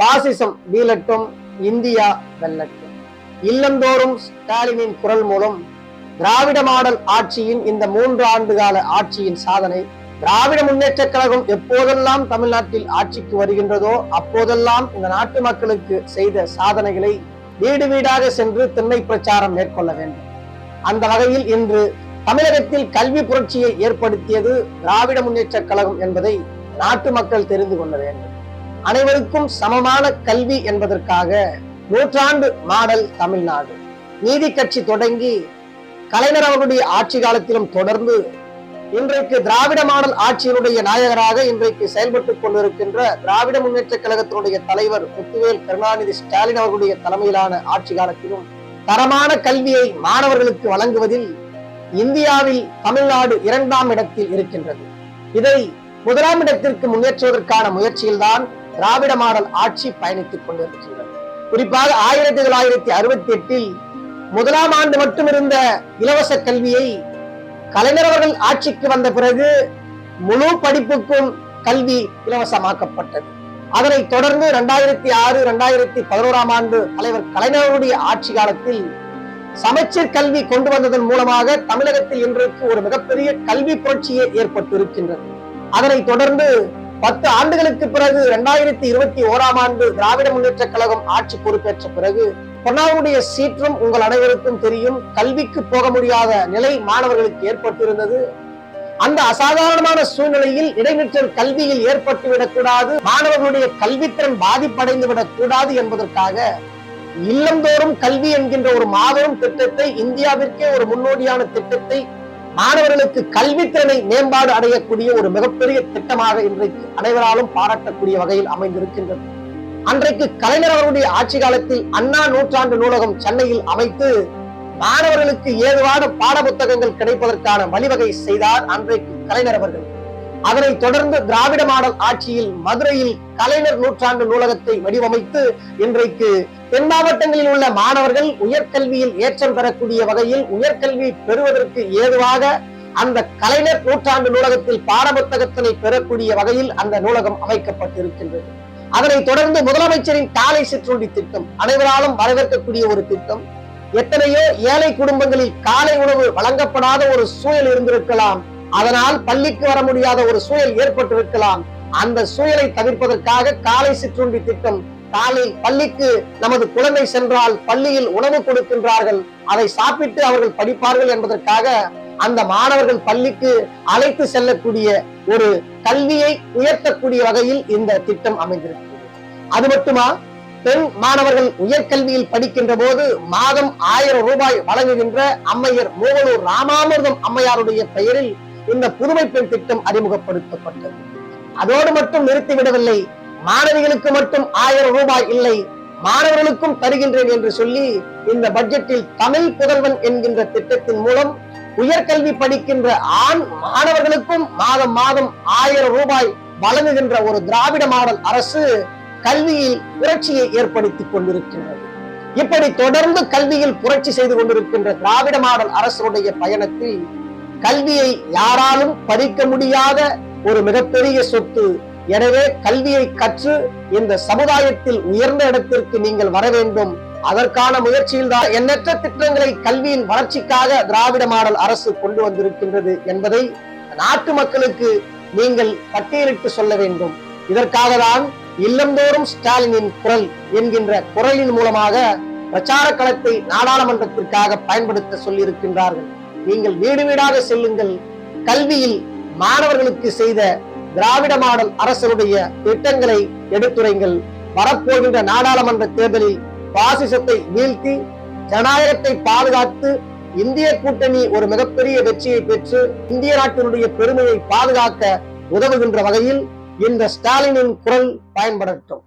பாசிசம் வீழட்டும் India வெல்லட்டும். இல்லந்தோறும் ஸ்டாலினின் குரல் மூலம் திராவிட மாடல் ஆட்சியின் இந்த மூன்று ஆண்டு கால ஆட்சியின் சாதனை திராவிட முன்னேற்ற கழகம் எப்போதெல்லாம் தமிழ்நாட்டில் ஆட்சிக்கு வருகின்றதோ அப்போதெல்லாம் இந்த நாட்டு மக்களுக்கு செய்த சாதனைகளை வீடு வீடாக சென்று திண்ணை பிரச்சாரம் மேற்கொள்ள வேண்டும். அந்த வகையில் இன்று தமிழகத்தில் கல்வி புரட்சியை ஏற்படுத்தியது திராவிட முன்னேற்ற கழகம் என்பதை நாட்டு மக்கள் தெரிந்து கொள்ள வேண்டும். அனைவருக்கும் சமமான கல்வி என்பதற்காக நூற்றாண்டு மாடல் தமிழ்நாடு. நீதி கட்சி தொடங்கி கலைஞர் அவருடைய ஆட்சி காலத்திலும் தொடர்ந்து இன்றைக்கு திராவிட மாடல் ஆட்சியினுடைய நாயகராக இன்றைக்கு செயல்பட்டுக் கொண்டிருக்கின்ற திராவிட முன்னேற்ற கழகத்தினுடைய தலைவர் முத்துவேல் கருணாநிதி ஸ்டாலின் அவர்களுடைய தலைமையிலான ஆட்சி காலத்திலும் தரமான கல்வியை மாணவர்களுக்கு வழங்குவதில் இந்தியாவில் தமிழ்நாடு இரண்டாம் இடத்தில் இருக்கின்றது. இதை முதலாம் இடத்திற்கு முன்னேற்றுவதற்கான முயற்சியில்தான் திராவிட மாடல் ஆட்சி பயணித்துக் கொண்டிருக்கின்றது. குறிப்பாக ஆயிரத்தி தொள்ளாயிரத்தி அறுபத்தி எட்டில் முதலாம் ஆண்டு மட்டும் இருந்த இலவச கல்வியை கலைஞர் அவர்கள் ஆட்சிக்கு வந்த பிறகு முழு படிப்புக்கும் கல்வி இலவசமாக்கப்பட்டது. அதனைத் தொடர்ந்து இரண்டாயிரத்தி ஆறு இரண்டாயிரத்தி பதினோராம் ஆண்டு தலைவர் கலைஞருடைய ஆட்சி காலத்தில் சமச்சீர் கல்வி கொண்டு வந்ததன் மூலமாக தமிழகத்தில் இன்றைக்கு ஒரு மிகப்பெரிய கல்வி புரட்சியே ஏற்பட்டு இருக்கின்றது அதனைத் தொடர்ந்து பத்து ஆண்டுகளுக்கு பிறகு இரண்டாயிரத்தி இருபத்தி ஓராம் ஆண்டு திராவிட முன்னேற்ற கழகம் ஆட்சி பொறுப்பேற்ற பிறகு பொன்னாவுடைய சீற்றம் உங்கள் அனைவருக்கும் தெரியும். கல்விக்கு போக முடியாத நிலை மாணவர்களுக்கு ஏற்பட்டிருந்தது. அந்த அசாதாரணமான சூழ்நிலையில் இடைநிற்றல் கல்வியில் ஏற்பட்டுவிடக்கூடாது. மாணவர்களுடைய கல்வித்திறன் பாதிப்படைந்து விடக் கூடாது என்பதற்காக இல்லந்தோறும் கல்வி என்கின்ற ஒரு மாபெரும் திட்டத்தை இந்தியாவிற்கே ஒரு முன்னோடியான திட்டத்தை மாணவர்களுக்கு கல்வித்திறனை மேம்பாடு அடையக்கூடிய ஒரு மிகப்பெரிய திட்டமாக இன்றைக்கு அனைவராலும் பாராட்டக்கூடிய வகையில் அமைந்திருக்கின்றது. அன்றைக்கு கலைஞர் அவருடைய ஆட்சி காலத்தில் அண்ணா நூற்றாண்டு நூலகம் சென்னையில் அமைத்து மாணவர்களுக்கு ஏதுவான பாட புத்தகங்கள் கிடைப்பதற்கான வழிவகை செய்தார் அன்றைக்கு கலைஞர் அவர்கள். அதனைத் தொடர்ந்து திராவிட மாடல் ஆட்சியில் மதுரையில் கலைஞர் நூற்றாண்டு நூலகத்தை வடிவமைத்து இன்றைக்கு தென் மாவட்டங்களில் உள்ள மாணவர்கள் உயர்கல்வியில் ஏற்றம் பெறக்கூடிய வகையில் உயர்கல்வி பெறுவதற்கு ஏதுவாக அந்த கலைஞர் நூற்றாண்டு நூலகத்தில் பாடப்புத்தகத்தினை பெறக்கூடிய வகையில் அந்த நூலகம் அமைக்கப்பட்டிருக்கின்றது. அதனைத் தொடர்ந்து முதலமைச்சரின் காலை சிற்றுண்டி திட்டம் அனைவராலும் வரவேற்கக்கூடிய ஒரு திட்டம். எத்தனையோ ஏழை குடும்பங்களில் காலை உணவு வழங்கப்படாத ஒரு சூழல் இருந்திருக்கலாம். அதனால் பள்ளிக்கு வர முடியாத ஒரு சூழல் ஏற்பட்டிருக்கலாம் அந்த சூழலை தவிர்ப்பதற்காக காலை சிற்றுண்டி திட்டம் காலை பள்ளிக்கு நமது குழந்தை சென்றால் பள்ளியில் உணவு கொடுக்கின்றார்கள். அதை சாப்பிட்டு அவர்கள் படிப்பார்கள் என்பதற்காக அந்த மாணவர்கள் பள்ளிக்கு அழைத்து செல்லக்கூடிய ஒரு கல்வியை உயர்த்தக்கூடிய வகையில் இந்த திட்டம் அமைந்திருக்கிறது. அது மட்டுமா? பெண் மாணவர்கள் உயர்கல்வியில் படிக்கின்ற போது மாதம் ஆயிரம் ரூபாய் வழங்குகின்ற அம்மையர் மூவலூர் ராமாமிர்தம் அம்மையாருடைய பெயரில் இந்த புதுமை பெண் திட்டம் அறிமுகப்படுத்தப்பட்டது. அதோடு மட்டும் நிறுத்திவிடவில்லை மாணவிகளுக்கு மட்டும் ஆயிரம் ரூபாய் இல்லை மாணவர்களுக்கும் தருகின்றேன் என்று சொல்லி இந்த பட்ஜெட்டில் தமிழ் புதல்வன் என்கின்ற திட்டத்தின் மூலம் உயர்கல்வி படிக்கின்ற ஆண் மாணவர்களுக்கும் மாதம் மாதம் ஆயிரம் ரூபாய் வழங்குகின்ற ஒரு திராவிட மாடல் அரசு கல்வியில் புரட்சியை ஏற்படுத்திக் கொண்டிருக்கின்றது. இப்படி தொடர்ந்து கல்வியில் புரட்சி செய்து கொண்டிருக்கின்ற திராவிட மாடல் அரசுடைய பயணத்தில் கல்வியை யாராலும் பறிக்க முடியாத ஒரு மிகப்பெரிய சொத்து. எனவே கல்வியை கற்று இந்த சமுதாயத்தில் உயர்ந்த இடத்திற்கு நீங்கள் வர வேண்டும். அதற்கான முயற்சியில் தான் எண்ணற்ற திட்டங்களை கல்வியின் வளர்ச்சிக்காக திராவிட மாடல் அரசு கொண்டு வந்திருக்கின்றது என்பதை நாட்டு மக்களுக்கு நீங்கள் பட்டியலிட்டு சொல்ல வேண்டும். இதற்காக தான் இல்லந்தோறும் ஸ்டாலினின் குரல் என்கின்ற குரலின் மூலமாக பிரச்சார களத்தை நாடாளுமன்றத்திற்காக பயன்படுத்த சொல்லியிருக்கின்றார்கள். நீங்கள் வீடு வீடாக செல்லுங்கள். கல்வியில் மாணவர்களுக்கு செய்த திராவிட மாடல் அரசருடைய திட்டங்களை எடுத்துரைங்கள். வரப்போகின்ற நாடாளுமன்ற தேர்தலில் பாசிசத்தை வீழ்த்தி ஜனநாயகத்தை பாதுகாத்து இந்திய கூட்டணி ஒரு மிகப்பெரிய வெற்றியை பெற்று இந்திய நாட்டினுடைய பெருமையை பாதுகாக்க உதவுகின்ற வகையில் இந்த ஸ்டாலினின் குரல் பயன்படட்டும்.